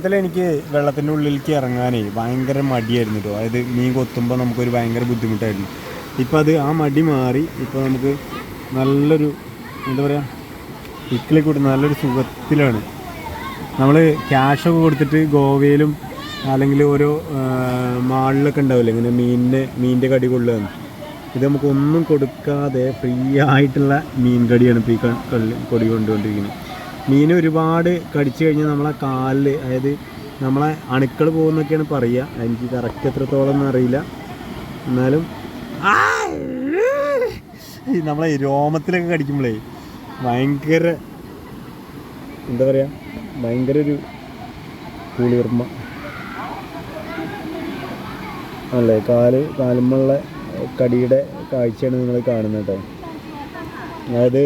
അതിൽ എനിക്ക് വെള്ളത്തിന്റെ ഉള്ളിലേക്ക് ഇറങ്ങാനേ ഭയങ്കര മടിയായിരുന്നു കേട്ടോ അതായത് മീൻ കൊത്തുമ്പോൾ നമുക്കൊരു ഭയങ്കര ബുദ്ധിമുട്ടായിരുന്നു. ഇപ്പം അത് ആ മടി മാറി ഇപ്പോൾ നമുക്ക് നല്ലൊരു എന്താ പറയുക ഇക്കിളി കൂടി നല്ലൊരു സുഖത്തിലാണ്. നമ്മൾ ക്യാഷൊക്കെ കൊടുത്തിട്ട് ഗോവയിലും അല്ലെങ്കിൽ ഓരോ മാളിലൊക്കെ ഉണ്ടാവില്ലേ ഇങ്ങനെ മീനിന്റെ മീനിന്റെ കടി കൊള്ളുകയാണ്. ഇത് നമുക്ക് ഒന്നും കൊടുക്കാതെ ഫ്രീ ആയിട്ടുള്ള മീൻ കടിയാണ് ഇപ്പോൾ ഈ കൊടി കൊണ്ടുകൊണ്ടിരിക്കുന്നത് മീൻ ഒരുപാട് കടിച്ചു കഴിഞ്ഞാൽ നമ്മളെ കാലിൽ അതായത് നമ്മളെ അണുക്കൾ പോകുന്നൊക്കെയാണ് പറയുക. എനിക്ക് കറക്റ്റ് എത്രത്തോളം എന്ന് അറിയില്ല. എന്നാലും നമ്മളെ രോമത്തിലൊക്കെ കടിക്കുമ്പോഴേ ഭയങ്കര എന്താ പറയുക ഭയങ്കര ഒരു കുളിർമ്മ അല്ലേ കാൽ കാലുമുള്ള കടിയുടെ കാഴ്ചയാണ് നിങ്ങൾ കാണുന്നത് കേട്ടോ. അതായത്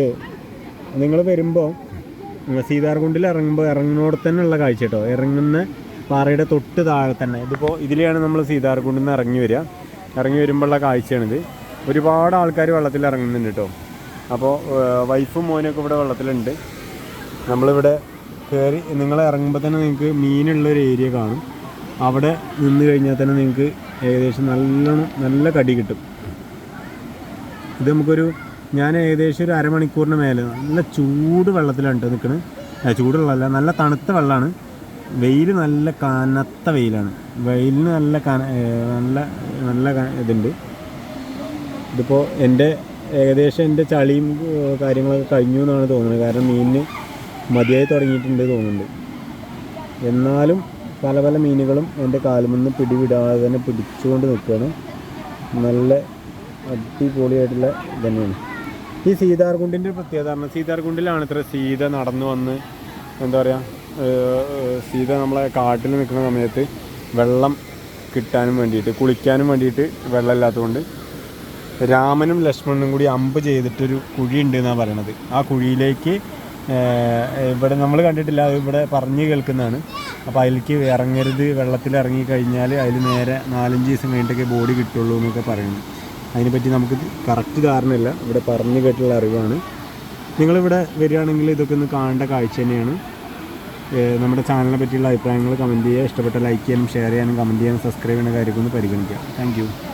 നിങ്ങൾ വരുമ്പോൾ സീതാർകുണ്ടിൽ ഇറങ്ങുമ്പോൾ ഇറങ്ങുന്നോടെ തന്നെ ഉള്ള കാഴ്ച കേട്ടോ. ഇറങ്ങുന്ന പാറയുടെ തൊട്ട് താഴെ തന്നെ. ഇതിപ്പോൾ ഇതിലെയാണ് നമ്മൾ സീതാർകുണ്ടിൽ നിന്ന് ഇറങ്ങി വരിക. ഇറങ്ങി വരുമ്പോഴുള്ള കാഴ്ചയാണിത്. ഒരുപാട് ആൾക്കാർ വെള്ളത്തിൽ ഇറങ്ങുന്നുണ്ട് കേട്ടോ. അപ്പോൾ വൈഫും മോനൊക്കെ ഇവിടെ വെള്ളത്തിലുണ്ട്. നമ്മളിവിടെ കയറി നിങ്ങൾ ഇറങ്ങുമ്പോൾ തന്നെ നിങ്ങൾക്ക് മീനുള്ളൊരു ഏരിയ കാണും. അവിടെ നിന്ന് കഴിഞ്ഞാൽ തന്നെ നിങ്ങൾക്ക് ഏകദേശം നല്ലോണം നല്ല കടി കിട്ടും. ഇത് നമുക്കൊരു ഞാൻ ഏകദേശം ഒരു അരമണിക്കൂറിന് മേലെ നല്ല ചൂട് വെള്ളത്തിലാണ് നിൽക്കുന്നത് ചൂടുള്ളതല്ല നല്ല തണുത്ത വെള്ളമാണ്. വെയിൽ നല്ല കനത്ത വെയിലാണ്. വെയിലിന് നല്ല കന നല്ല നല്ല ഇതുണ്ട്. ഇതിപ്പോൾ എന്റെ ഏകദേശം എന്റെ ചളിയും കാര്യങ്ങളൊക്കെ കഴിഞ്ഞു എന്നാണ് തോന്നുന്നത്. കാരണം മീനിന് മതിയായി തുടങ്ങിയിട്ടുണ്ട് തോന്നുന്നുണ്ട്. എന്നാലും പല പല മീനുകളും എന്റെ കാലുമെന്ന് പിടിവിടാതെ തന്നെ പിടിച്ചുകൊണ്ട് നിൽക്കുകയാണ്. നല്ല അടിപൊളിയായിട്ടുള്ള തന്നെയാണ് ഈ സീതാർകുണ്ടിന്റെ പ്രത്യേകത പറഞ്ഞാൽ സീതാർകുണ്ടിലാണ് ഇത്ര സീത നടന്നു വന്ന് എന്താ പറയുക സീത നമ്മളെ കാട്ടിൽ നിൽക്കുന്ന സമയത്ത് വെള്ളം കിട്ടാനും വേണ്ടിയിട്ട് കുളിക്കാനും വേണ്ടിയിട്ട് വെള്ളമില്ലാത്തതുകൊണ്ട് രാമനും ലക്ഷ്മണനും കൂടി അമ്പ് ചെയ്തിട്ടൊരു കുഴി ഉണ്ട് എന്നാണ് പറയണത്. ആ കുഴിയിലേക്ക് ഇവിടെ നമ്മൾ കണ്ടിട്ടില്ല ഇവിടെ പറഞ്ഞ് കേൾക്കുന്നതാണ്. അപ്പോൾ അതിലേക്ക് ഇറങ്ങരുത് വെള്ളത്തിൽ ഇറങ്ങി കഴിഞ്ഞാൽ അതിൽ നേരെ നാലഞ്ച് ദിവസം കഴിഞ്ഞിട്ടൊക്കെ ബോഡി കിട്ടുള്ളൂ എന്നൊക്കെ പറയുന്നു. അതിനെപ്പറ്റി നമുക്ക് കറക്റ്റ് ധാരണയില്ല. ഇവിടെ പറഞ്ഞു കേട്ടുള്ള അറിവാണ്. നിങ്ങളിവിടെ വരികയാണെങ്കിൽ ഇതൊക്കെ ഒന്ന് കാണേണ്ട കാഴ്ച തന്നെയാണ്. നമ്മുടെ ചാനലിനെ പറ്റിയുള്ള അഭിപ്രായങ്ങൾ കമന്റ് ചെയ്യുക. ഇഷ്ടപ്പെട്ട ലൈക്ക് ചെയ്യാനും ഷെയർ ചെയ്യാനും കമന്റ് ചെയ്യാനും സബ്സ്ക്രൈബ് ചെയ്യുന്ന കാര്യമൊക്കെ ഒന്ന് പരിഗണിക്കുക താങ്ക്